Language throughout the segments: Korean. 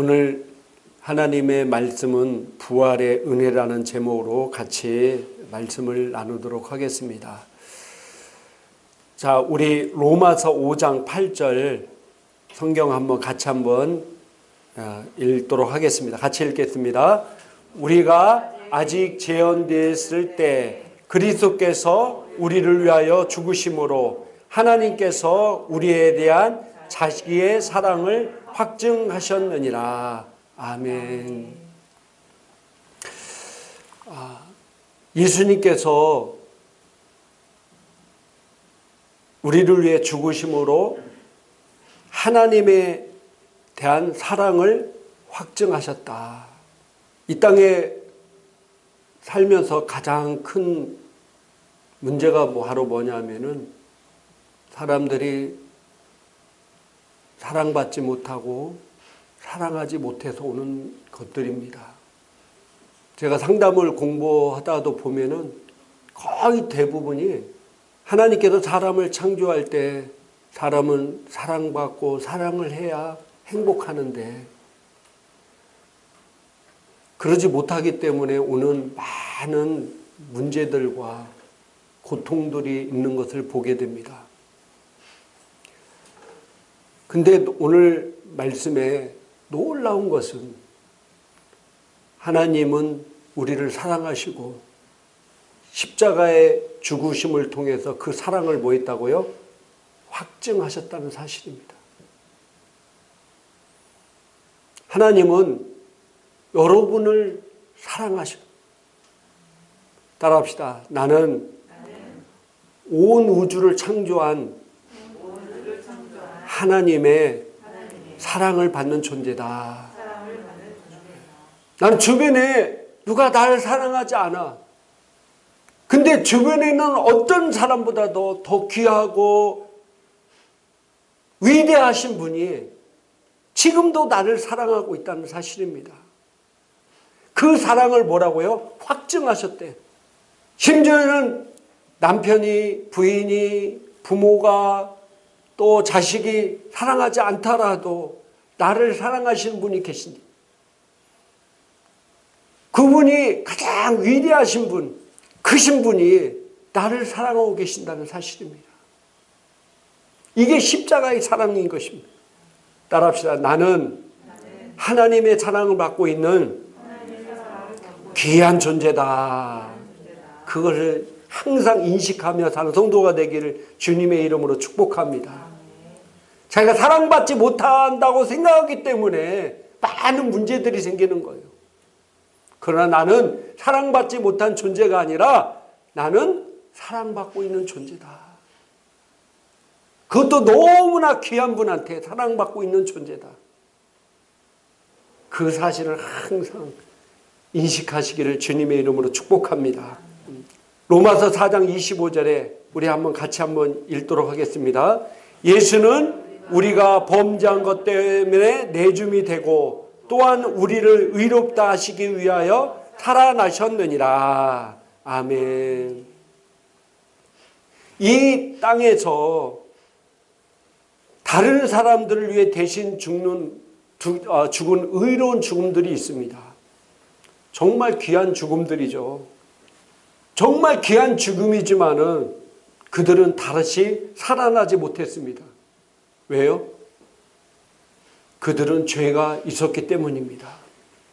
오늘 하나님의 말씀은 부활의 은혜라는 제목으로 같이 말씀을 나누도록 하겠습니다. 자, 우리 로마서 5장 8절 성경 한번 같이 한번 어, 읽도록 하겠습니다. 같이 읽겠습니다. 우리가 아직 재현되었을 때 그리스도께서 우리를 위하여 죽으심으로 하나님께서 우리에 대한 자기의 사랑을 확증하셨느니라. 아멘. 아, 예수님께서 우리를 위해 죽으심으로 하나님에 대한 사랑을 확증하셨다. 이 땅에 살면서 가장 큰 문제가 뭐 바로 뭐냐면은 사람들이 사랑받지 못하고 사랑하지 못해서 오는 것들입니다. 제가 상담을 공부하다도 보면은 거의 대부분이 하나님께서 사람을 창조할 때 사람은 사랑받고 사랑을 해야 행복하는데 그러지 못하기 때문에 오는 많은 문제들과 고통들이 있는 것을 보게 됩니다. 근데 오늘 말씀에 놀라운 것은 하나님은 우리를 사랑하시고 십자가의 죽으심을 통해서 그 사랑을 뭐 했다고요? 확증하셨다는 사실입니다. 하나님은 여러분을 사랑하시고 따라합시다. 나는 온 우주를 창조한 하나님의 사랑을 받는 존재다. 나는 주변에 누가 나를 사랑하지 않아. 근데 주변에는 어떤 사람보다도 더 귀하고 위대하신 분이 지금도 나를 사랑하고 있다는 사실입니다. 그 사랑을 뭐라고요? 확증하셨대. 심지어는 남편이, 부인이, 부모가 또 자식이 사랑하지 않더라도 나를 사랑하시는 분이 계신지. 그분이 가장 위대하신 분, 크신 분이 나를 사랑하고 계신다는 사실입니다. 이게 십자가의 사랑인 것입니다. 따라합시다. 나는 하나님의 사랑을 받고 있는 귀한 존재다. 그것을 항상 인식하며 사는 성도가 되기를 주님의 이름으로 축복합니다. 자기가 사랑받지 못한다고 생각하기 때문에 많은 문제들이 생기는 거예요. 그러나 나는 사랑받지 못한 존재가 아니라 나는 사랑받고 있는 존재다. 그것도 너무나 귀한 분한테 사랑받고 있는 존재다. 그 사실을 항상 인식하시기를 주님의 이름으로 축복합니다. 로마서 4장 25절에 우리 한번 같이 한번 읽도록 하겠습니다. 예수는 우리가 범죄한 것 때문에 내줌이 되고 또한 우리를 의롭다 하시기 위하여 살아나셨느니라. 아멘. 이 땅에서 다른 사람들을 위해 대신 죽는 어, 죽은 의로운 죽음들이 있습니다. 정말 귀한 죽음들이죠. 정말 귀한 죽음이지만은 그들은 다시 살아나지 못했습니다. 왜요? 그들은 죄가 있었기 때문입니다.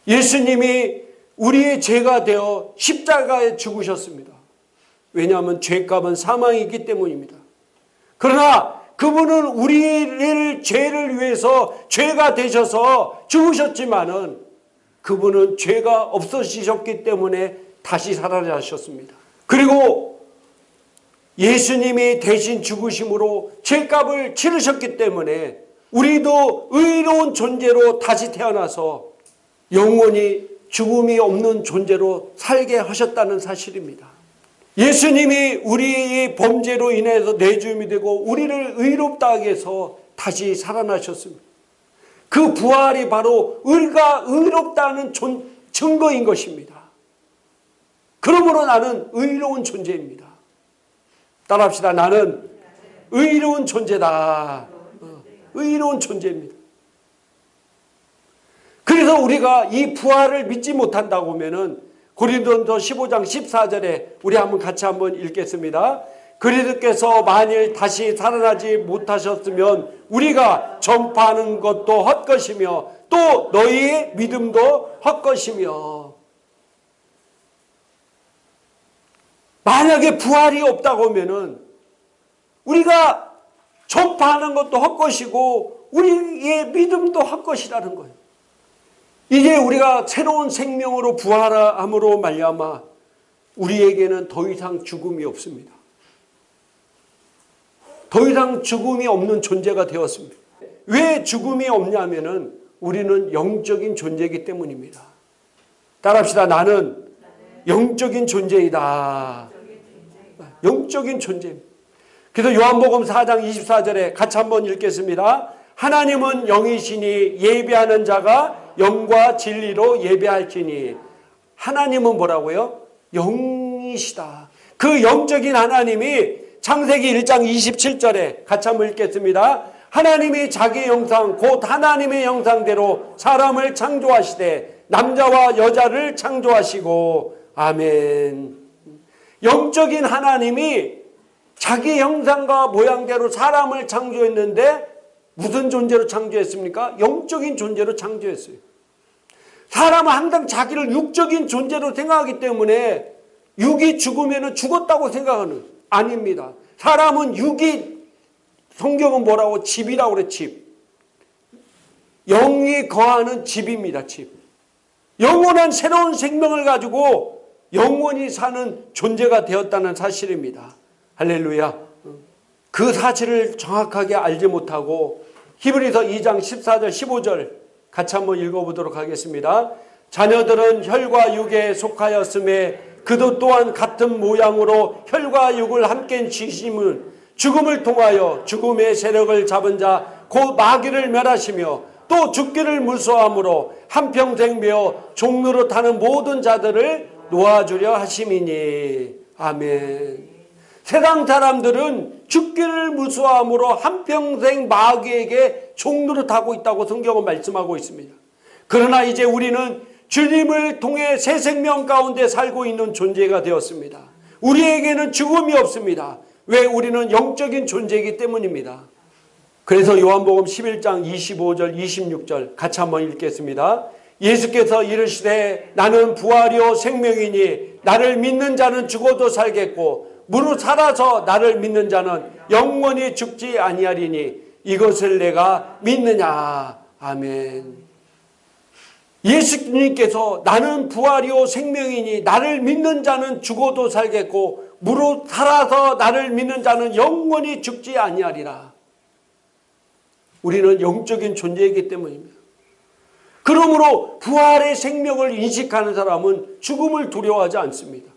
예수님이 우리의 죄가 되어 십자가에 죽으셨습니다. 왜냐하면 죄값은 사망이기 때문입니다. 그러나 그분은 우리를 죄를 위해서 죄가 되셔서 죽으셨지만은 그분은 죄가 없어지셨기 때문에 다시 살아나셨습니다. 그리고 예수님이 대신 죽으심으로 죄값을 치르셨기 때문에 우리도 의로운 존재로 다시 태어나서 영원히 죽음이 없는 존재로 살게 하셨다는 사실입니다. 예수님이 우리의 범죄로 인해서 내주임이 되고 우리를 의롭다 하게 해서 다시 살아나셨습니다. 그 부활이 바로 의가 의롭다는 증거인 것입니다. 그러므로 나는 의로운 존재입니다. 따라합시다. 나는 의로운 존재다. 어, 의로운 존재입니다. 그래서 우리가 이 부활을 믿지 못한다고 하면은 고린도서 15장 14절에 우리 한번 같이 한번 읽겠습니다. 그리스도께서 만일 다시 살아나지 못하셨으면 우리가 전파하는 것도 헛것이며 또 너희의 믿음도 헛것이며 만약에 부활이 없다고 하면은 우리가 전파하는 것도 헛것이고 우리의 믿음도 헛것이라는 거예요. 이제 우리가 새로운 생명으로 부활함으로 말미암아 우리에게는 더 이상 죽음이 없습니다. 더 이상 죽음이 없는 존재가 되었습니다. 왜 죽음이 없냐면은 우리는 영적인 존재이기 때문입니다. 따라합시다. 나는 영적인 존재이다. 영적인 존재. 그래서 요한복음 4장 24절에 같이 한번 읽겠습니다. 하나님은 영이시니 예배하는 자가 영과 진리로 예배할지니 하나님은 뭐라고요? 영이시다. 그 영적인 하나님이 창세기 1장 27절에 같이 한번 읽겠습니다. 하나님이 자기 형상 곧 하나님의 형상대로 사람을 창조하시되 남자와 여자를 창조하시고 아멘. 영적인 하나님이 자기 형상과 모양대로 사람을 창조했는데 무슨 존재로 창조했습니까? 영적인 존재로 창조했어요. 사람은 항상 자기를 육적인 존재로 생각하기 때문에 육이 죽으면 죽었다고 생각하는 아닙니다. 사람은 육이 성경은 뭐라고 집이라고 그래 집. 영이 거하는 집입니다. 집. 영원한 새로운 생명을 가지고 영원히 사는 존재가 되었다는 사실입니다. 할렐루야. 그 사실을 정확하게 알지 못하고 히브리서 2장 14절 15절 같이 한번 읽어보도록 하겠습니다. 자녀들은 혈과 육에 속하였음에 그도 또한 같은 모양으로 혈과 육을 함께 지심은 죽음을 통하여 죽음의 세력을 잡은 자 곧 마귀를 멸하시며 또 죽기를 무서함으로 한평생 메어 종로로 타는 모든 자들을 놓아주려 하심이니 아멘. 세상 사람들은 죽기를 무서함으로 한평생 마귀에게 타고 있다고 성경은 말씀하고 있습니다. 그러나 이제 우리는 주님을 통해 새 생명 가운데 살고 있는 존재가 되었습니다. 우리에게는 죽음이 없습니다. 왜 우리는 영적인 존재이기 때문입니다. 그래서 요한복음 11장 25절 26절 같이 한번 읽겠습니다. 예수께서 이르시되 나는 부활이요 생명이니 나를 믿는 자는 죽어도 살겠고 무릇 살아서 나를 믿는 자는 영원히 죽지 아니하리니 이것을 내가 믿느냐 아멘. 예수님께서 나는 부활이요 생명이니 나를 믿는 자는 죽어도 살겠고 무릇 살아서 나를 믿는 자는 영원히 죽지 아니하리라. 우리는 영적인 존재이기 때문입니다. 그러므로 부활의 생명을 인식하는 사람은 죽음을 두려워하지 않습니다.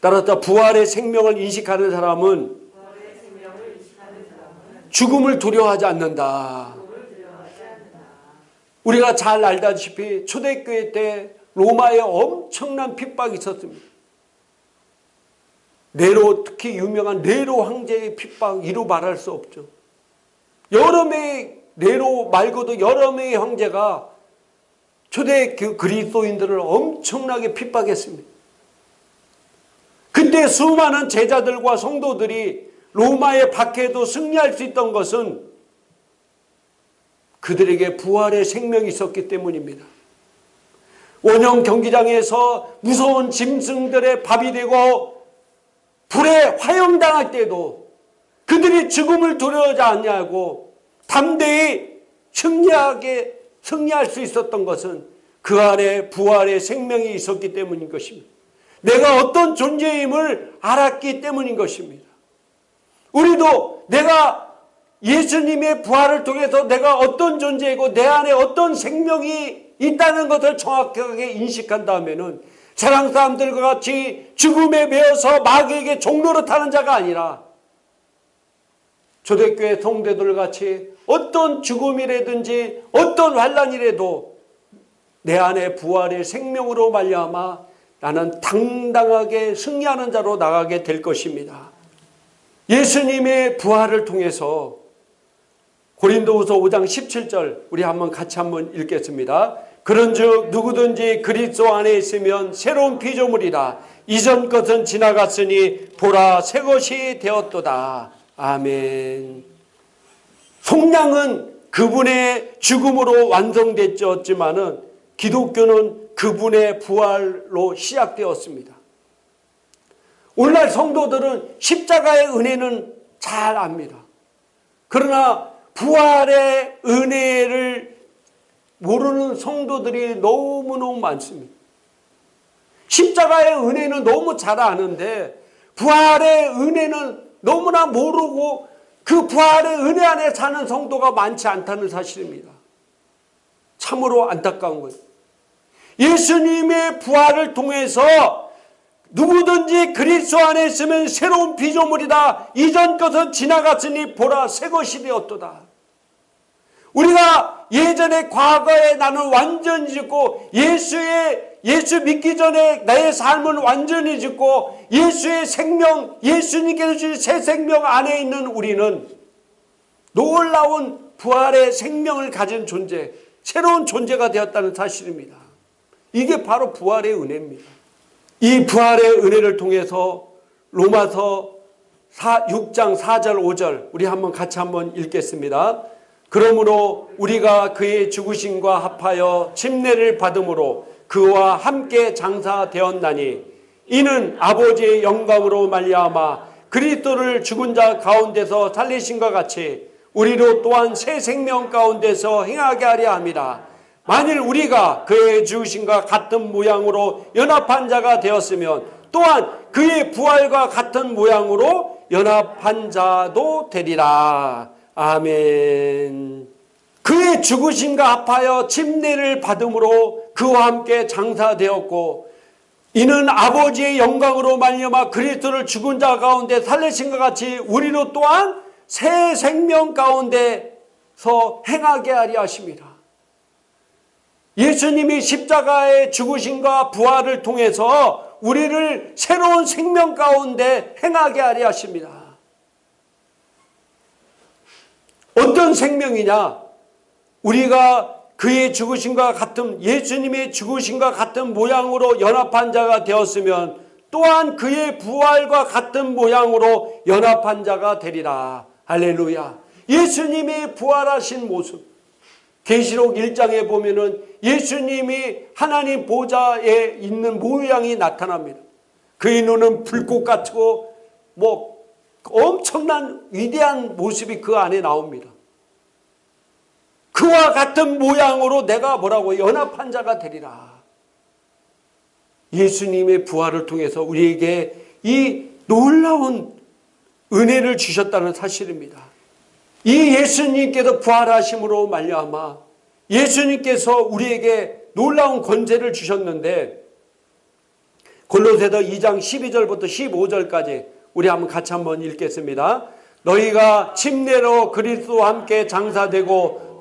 따라서 부활의 생명을 인식하는 사람은 죽음을 두려워하지 않는다. 우리가 잘 알다시피 초대교회 때 로마에 엄청난 핍박이 있었습니다. 네로 특히 유명한 네로 황제의 핍박 이루 말할 수 없죠. 여러 명의 네로 말고도 여러 명의 황제가 초대 그 그리스도인들을 엄청나게 핍박했습니다. 근데 수많은 제자들과 성도들이 로마의 박해도 승리할 수 있던 것은 그들에게 부활의 생명이 있었기 때문입니다. 원형 경기장에서 무서운 짐승들의 밥이 되고 불에 화형당할 때도 그들이 죽음을 두려워하지 않냐고 담대히 승리하게 승리할 수 있었던 것은 그 안에 부활의 생명이 있었기 때문인 것입니다. 내가 어떤 존재임을 알았기 때문인 것입니다. 우리도 내가 예수님의 부활을 통해서 내가 어떤 존재이고 내 안에 어떤 생명이 있다는 것을 정확하게 인식한다면은 세상 사람들과 같이 죽음에 매여서 마귀에게 종로로 타는 자가 아니라 초대교회 성대들 같이 어떤 죽음이라든지 어떤 환란이라도 내 안에 부활의 생명으로 말미암아 나는 당당하게 승리하는 자로 나가게 될 것입니다. 예수님의 부활을 통해서 고린도후서 5장 17절 우리 한번 같이 한번 읽겠습니다. 그런즉 누구든지 그리스도 안에 있으면 새로운 피조물이라 이전 것은 지나갔으니 보라 새 것이 되었도다. 아멘. 속량은 그분의 죽음으로 완성됐지만은 기독교는 그분의 부활로 시작되었습니다. 오늘날 성도들은 십자가의 은혜는 잘 압니다. 그러나 부활의 은혜를 모르는 성도들이 너무너무 많습니다. 십자가의 은혜는 너무 잘 아는데 부활의 은혜는 너무나 모르고 그 부활의 은혜 안에 사는 성도가 많지 않다는 사실입니다. 참으로 안타까운 거예요. 예수님의 부활을 통해서 누구든지 그리스도 안에 있으면 새로운 피조물이다. 이전 것은 지나갔으니 보라 새 것이 되었도다. 우리가 예전에 과거에 나는 완전히 죽고 예수의 예수 믿기 전에 나의 삶은 완전히 죽고 예수의 생명 예수님께서 주신 새 생명 안에 있는 우리는 놀라운 부활의 생명을 가진 존재 새로운 존재가 되었다는 사실입니다. 이게 바로 부활의 은혜입니다. 이 부활의 은혜를 통해서 로마서 4, 6장 4절 5절 우리 한번 같이 한번 읽겠습니다. 그러므로 우리가 그의 죽으심과 합하여 침례를 받음으로 그와 함께 장사되었나니 이는 아버지의 영광으로 말미암아 그리스도를 죽은 자 가운데서 살리신과 같이 우리로 또한 새 생명 가운데서 행하게 하려 함이라. 만일 우리가 그의 죽으심과 같은 모양으로 연합한 자가 되었으면 또한 그의 부활과 같은 모양으로 연합한 자도 되리라. 아멘. 그의 죽으심과 합하여 침례를 받음으로 그와 함께 장사되었고 이는 아버지의 영광으로 말미암아 그리스도를 죽은 자 가운데 살리신 것 같이 우리로 또한 새 생명 가운데서 행하게 하리 하십니다. 예수님이 십자가의 죽으심과 부활을 통해서 우리를 새로운 생명 가운데 행하게 하리 하십니다. 어떤 생명이냐? 우리가 그의 죽으심과 같은 예수님의 죽으심과 같은 모양으로 연합한 자가 되었으면 또한 그의 부활과 같은 모양으로 연합한 자가 되리라. 할렐루야. 예수님이 부활하신 모습. 계시록 1장에 보면은 예수님이 하나님 보좌에 있는 모양이 나타납니다. 그의 눈은 불꽃 같고 뭐 엄청난 위대한 모습이 그 안에 나옵니다. 그와 같은 모양으로 내가 뭐라고 연합한 자가 되리라. 예수님의 부활을 통해서 우리에게 이 놀라운 은혜를 주셨다는 사실입니다. 이 예수님께서 부활하심으로 말미암아 예수님께서 우리에게 놀라운 권세를 주셨는데 골로새서 2장 12절부터 15절까지 우리 한번 같이 한번 읽겠습니다. 너희가 침례로 그리스도와 함께 장사되고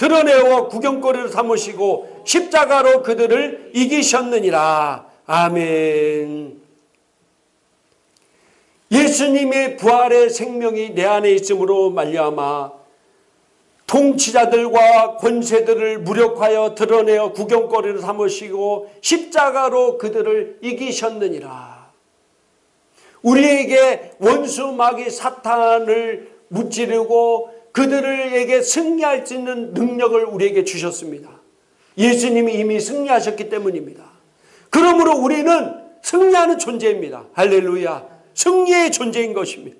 드러내어 구경거리를 삼으시고 십자가로 그들을 이기셨느니라. 아멘. 예수님의 부활의 생명이 내 안에 있음으로 말미암아 통치자들과 권세들을 무력하여 드러내어 구경거리를 삼으시고 십자가로 그들을 이기셨느니라. 우리에게 원수 마귀 사탄을 무찌르고 그들에게 승리할 수 있는 능력을 우리에게 주셨습니다. 예수님이 이미 승리하셨기 때문입니다. 그러므로 우리는 승리하는 존재입니다. 할렐루야. 승리의 존재인 것입니다.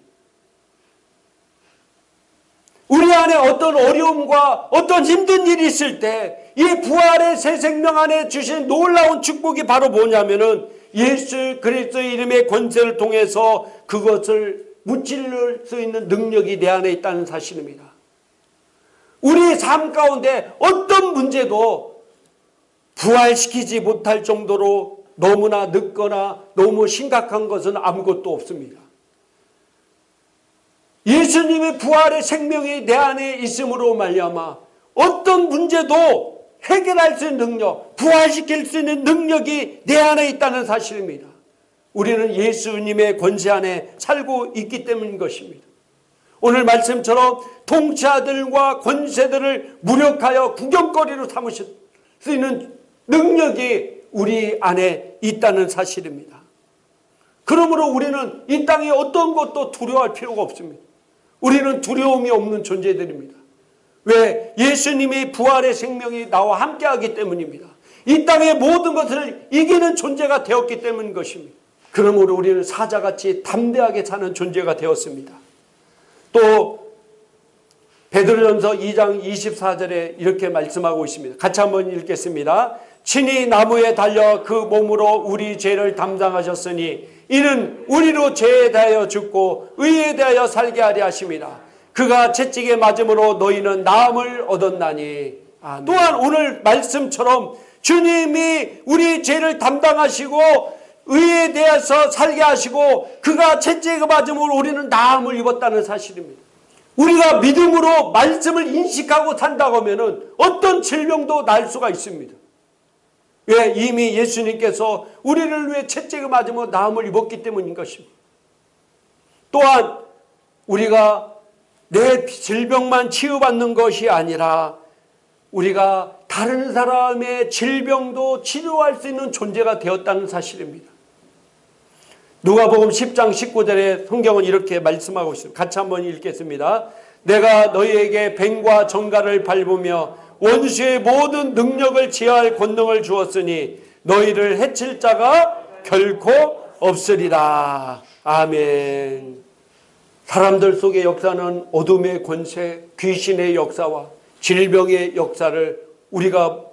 우리 안에 어떤 어려움과 어떤 힘든 일이 있을 때 이 부활의 새 생명 안에 주신 놀라운 축복이 바로 뭐냐면은 예수 그리스도의 이름의 권세를 통해서 그것을 무찔릴 수 있는 능력이 내 안에 있다는 사실입니다. 우리의 삶 가운데 어떤 문제도 부활시키지 못할 정도로 너무나 늦거나 너무 심각한 것은 아무것도 없습니다. 예수님의 부활의 생명이 내 안에 있음으로 말미암아 어떤 문제도 해결할 수 있는 능력, 부활시킬 수 있는 능력이 내 안에 있다는 사실입니다. 우리는 예수님의 권세 안에 살고 있기 때문인 것입니다. 오늘 말씀처럼 통치자들과 권세들을 무력하여 구경거리로 있는 능력이 우리 안에 있다는 사실입니다. 그러므로 우리는 이 땅에 어떤 것도 두려워할 필요가 없습니다. 우리는 두려움이 없는 존재들입니다. 왜? 예수님이 부활의 생명이 나와 함께하기 때문입니다. 이 땅의 모든 것을 이기는 존재가 되었기 때문인 것입니다. 그러므로 우리는 사자같이 담대하게 사는 존재가 되었습니다. 또 베드로전서 2장 24절에 이렇게 말씀하고 있습니다. 같이 한번 읽겠습니다. 친히 나무에 달려 그 몸으로 우리 죄를 담당하셨으니 이는 우리로 죄에 대하여 죽고 의에 대하여 살게 하려 하심이라. 그가 채찍에 맞음으로 너희는 나음을 얻었나니. 아, 또한 오늘 말씀처럼 주님이 우리 죄를 담당하시고 의에 대해서 살게 하시고 그가 채찍에 맞음으로 우리는 나음을 입었다는 사실입니다. 우리가 믿음으로 말씀을 인식하고 산다고 하면 어떤 질병도 날 수가 있습니다. 왜? 이미 예수님께서 우리를 위해 채찍을 맞으며 나음을 입었기 때문인 것입니다. 또한 우리가 내 질병만 치유받는 것이 아니라 우리가 다른 사람의 질병도 치료할 수 있는 존재가 되었다는 사실입니다. 누가복음 10장 19절에 성경은 이렇게 말씀하고 있습니다. 같이 한번 읽겠습니다. 내가 너희에게 뱀과 정갈을 밟으며 원수의 모든 능력을 제어할 권능을 주었으니 너희를 해칠 자가 결코 없으리라. 아멘. 사람들 속의 역사는 어둠의 권세, 귀신의 역사와 질병의 역사를 우리가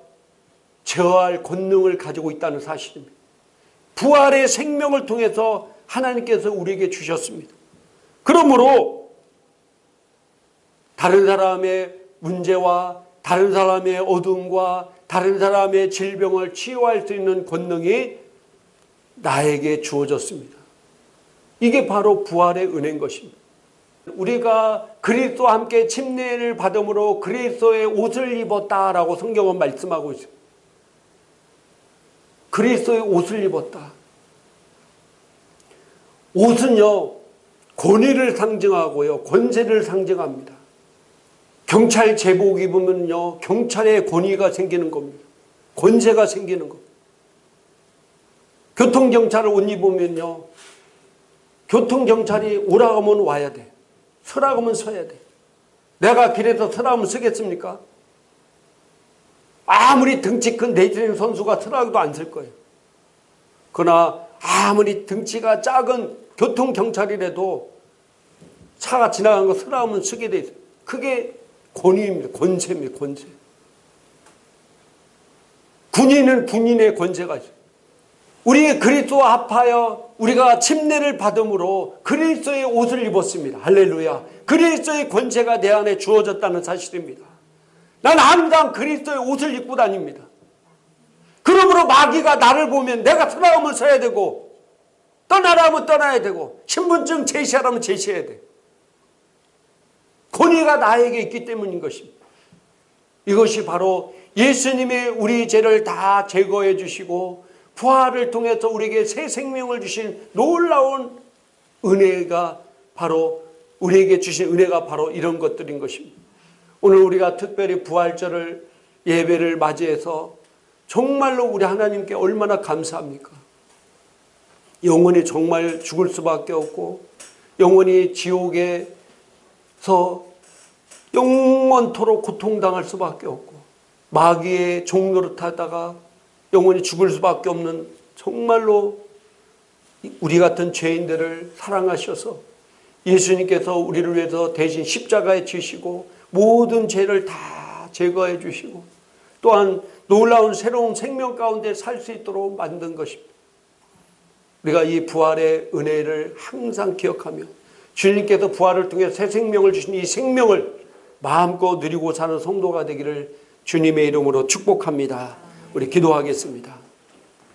제어할 권능을 가지고 있다는 사실입니다. 부활의 생명을 통해서 하나님께서 우리에게 주셨습니다. 그러므로 다른 사람의 문제와 다른 사람의 어둠과 다른 사람의 질병을 치유할 수 있는 권능이 나에게 주어졌습니다. 이게 바로 부활의 은혜인 것입니다. 우리가 그리스도와 함께 침례를 받음으로 그리스도의 옷을 입었다라고 성경은 말씀하고 있습니다. 그리스도의 옷을 입었다. 옷은요, 권위를 상징하고요, 권세를 상징합니다. 경찰 제복 입으면요, 경찰의 권위가 생기는 겁니다. 권세가 생기는 겁니다. 교통경찰을 옷 입으면요, 교통경찰이 오라고 하면 와야 돼. 서라고 하면 서야 돼. 내가 길에서 서라고 하면 서겠습니까? 아무리 등치 큰 레이트닝 선수가 서라고도 안 쓸 거예요. 그러나 아무리 등치가 작은 교통경찰이라도 차가 지나가는 거 하면 서게 돼 있어요. 그게 권위입니다. 권세입니다. 권세. 군인은 군인의 권세가 있어요. 우리 그리스도와 합하여 우리가 침례를 받음으로 그리스도의 옷을 입었습니다. 할렐루야. 그리스도의 권세가 내 안에 주어졌다는 사실입니다. 난 항상 그리스도의 옷을 입고 다닙니다. 그러므로 마귀가 나를 보면 내가 서라하면 서야 되고 떠나라면 떠나야 되고 신분증 제시하라면 제시해야 돼. 권위가 나에게 있기 때문인 것입니다. 이것이 바로 예수님의 우리 죄를 다 제거해 주시고 부활을 통해서 우리에게 새 생명을 주신 놀라운 은혜가 바로 우리에게 주신 은혜가 바로 이런 것들인 것입니다. 오늘 우리가 특별히 부활절을 예배를 맞이해서 정말로 우리 하나님께 얼마나 감사합니까? 영원히 정말 죽을 수밖에 없고 영원히 지옥에서 영원토록 고통당할 수밖에 없고 마귀의 종로를 타다가 영원히 죽을 수밖에 없는 정말로 우리 같은 죄인들을 사랑하셔서 예수님께서 우리를 위해서 대신 십자가에 지시고 모든 죄를 다 제거해 주시고 또한 놀라운 새로운 생명 가운데 살 수 있도록 만든 것입니다. 우리가 이 부활의 은혜를 항상 기억하며 주님께서 부활을 통해 새 생명을 주신 이 생명을 마음껏 누리고 사는 성도가 되기를 주님의 이름으로 축복합니다. 우리 기도하겠습니다.